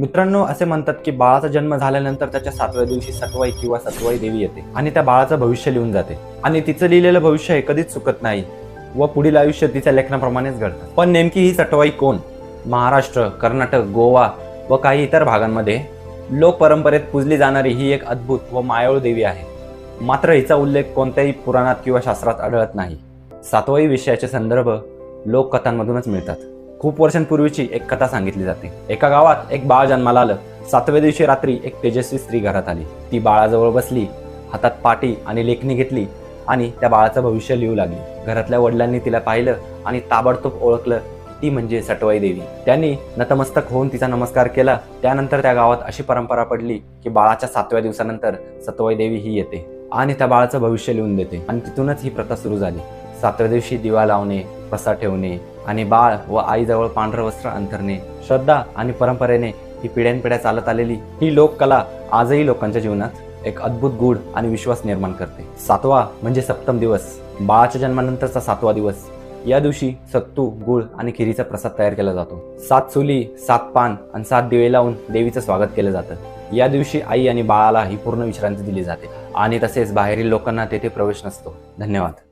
मित्रांनो असे म्हणतात की बाळाचा जन्म झाल्यानंतर त्याच्या सातव्या दिवशी सटवाई किंवा सतवाई देवी येते आणि त्या बाळाचं भविष्य लिहून जाते. आणि तिचं लिहिलेलं भविष्य हे कधीच चुकत नाही व पुढील आयुष्य तिच्या लेखनाप्रमाणेच घडतं. पण नेमकी ही सटवाई कोण? महाराष्ट्र कर्नाटक गोवा व काही इतर भागांमध्ये लोक परंपरेत पूजली जाणारी ही एक अद्भुत व मायाळू देवी आहे. मात्र हिचा उल्लेख कोणत्याही पुराणात किंवा शास्त्रात आढळत नाही. सातवाई विषयाचे संदर्भ लोककथांमधूनच मिळतात. खूप वर्षांपूर्वीची एक कथा सांगितली जाते. एका गावात एक बाळ जन्माला आलं. सातव्या दिवशी रात्री एक तेजस्वी स्त्री घरात आली. ती बाळाजवळ बसली हातात पाटी आणि लेखणी घेतली आणि त्या बाळाचं भविष्य लिहू लागली. घरातल्या वडिलांनी तिला पाहिलं आणि ताबडतोब ओळखलं ती म्हणजे सटवाई देवी. त्यांनी नतमस्तक होऊन तिचा नमस्कार केला. त्यानंतर त्या गावात अशी परंपरा पडली की बाळाच्या सातव्या दिवसानंतर सतवाई देवी ही येते आणि त्या बाळाचं भविष्य लिहून देते. आणि तिथूनच ही प्रथा सुरू झाली. सातव्या दिवशी दिवा लावणे प्रसाद ठेवणे आणि बाळ व आईजवळ पांढरं वस्त्र अंथरणे. श्रद्धा आणि परंपरेने ही पिढ्यानपिढ्या चालत आलेली ही लोककला आजही लोकांच्या जीवनात एक अद्भुत गूढ आणि विश्वास निर्माण करते. सातवा म्हणजे सप्तम दिवस. बाळाच्या जन्मानंतरचा सातवा दिवस. या दिवशी सत्तू गुळ आणि खिरीचा प्रसाद तयार केला जातो. सात चुली सात पान आणि सात दिवे लावून देवीचं स्वागत केलं जातं. या दिवशी आई आणि बाळाला ही पूर्ण विश्रांती दिली जाते आणि तसेच बाहेरील लोकांना तेथे प्रवेश नसतो. धन्यवाद.